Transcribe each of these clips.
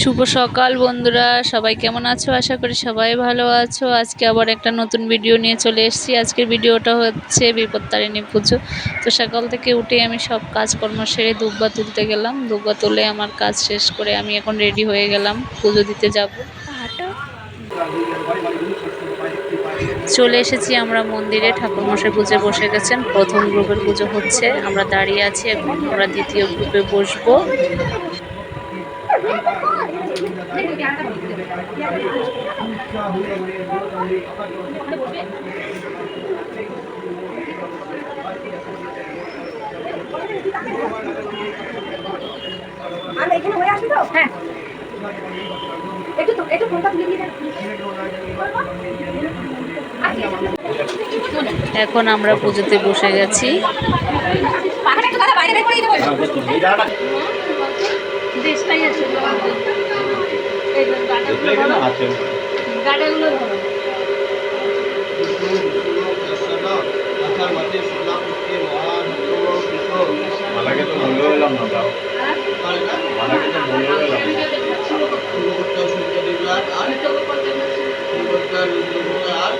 শুভ সকাল বন্ধুরা, সবাই কেমন আছো? আশা করি সবাই ভালো আছো। আজকে আবার একটা নতুন ভিডিও নিয়ে চলে এসেছি। আজকের ভিডিওটা হচ্ছে বিপত্তারিণী পুজো। তো সকাল থেকে উঠে আমি সব কাজকর্ম সেরে দুব্বা তুলতে গেলাম। দুব্বা তুলে আমার কাজ শেষ করে আমি এখন রেডি হয়ে গেলাম। পুজো দিতে যাব। চলে এসেছি আমরা মন্দিরে। ঠাকুরমশাই পুজো বসে গেছেন। প্রথম গ্রুপের পুজো হচ্ছে। আমরা দাঁড়িয়ে আছি এখন। আমরা দ্বিতীয় গ্রুপে বসবো। এখানে হয়ে আসি তো? হ্যাঁ। একটু একটু ফোনটা তুলে দিয়ে এখন আমরা পুজোতে বসে গেছি। বলুন। দেশটাই আছে। গাডাগুলো ধরো। মালাকে তো বললেও এলাম না তাও মালাকে তো এলাম না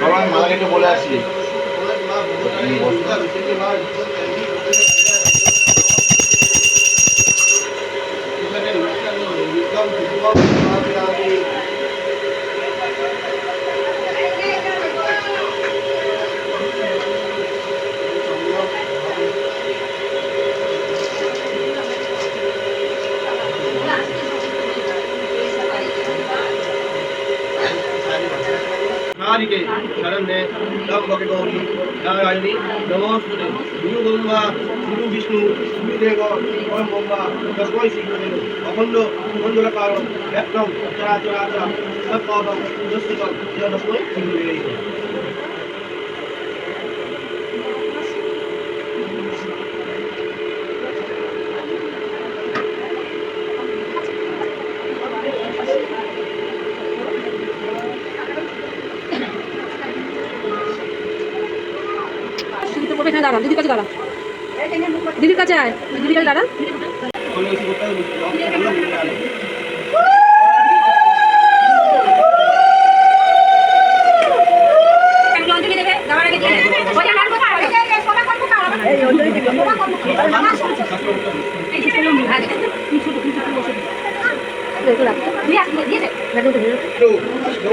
বাবা আমি বলে আসি तारी के शरण ने तब भक्त गौरी नारायणी नमोस्तुते गुरु गंगा गुरु विष्णु गुरु देव परम गंगा तस्मय श्री गुरु अखंड मंडल कारण व्यक्तम चराचराचरम सब पावम दस्तकम यह नमो श्री गुरु বলবে এখানে দাঁড়ান দিদির কাছে দাঁড়ান দিদির কাছে আয় দিদির কাছে দাঁড়ান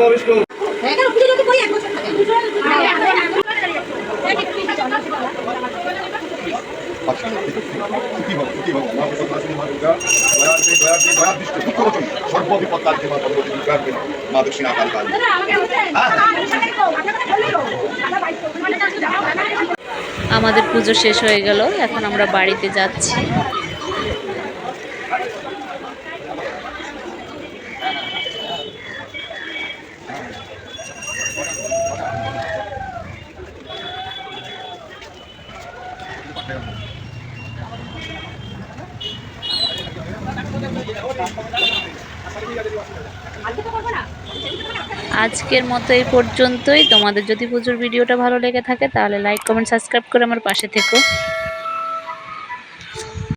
একটু আমাদের পুজো শেষ হয়ে গেল এখন আমরা বাড়িতে যাচ্ছি। আজকের মতো এই পর্যন্তই। তোমাদের যদি পুজোর ভিডিওটা ভালো লেগে থাকে, তাহলে লাইক কমেন্ট সাবস্ক্রাইব করে আমার পাশে থেকো।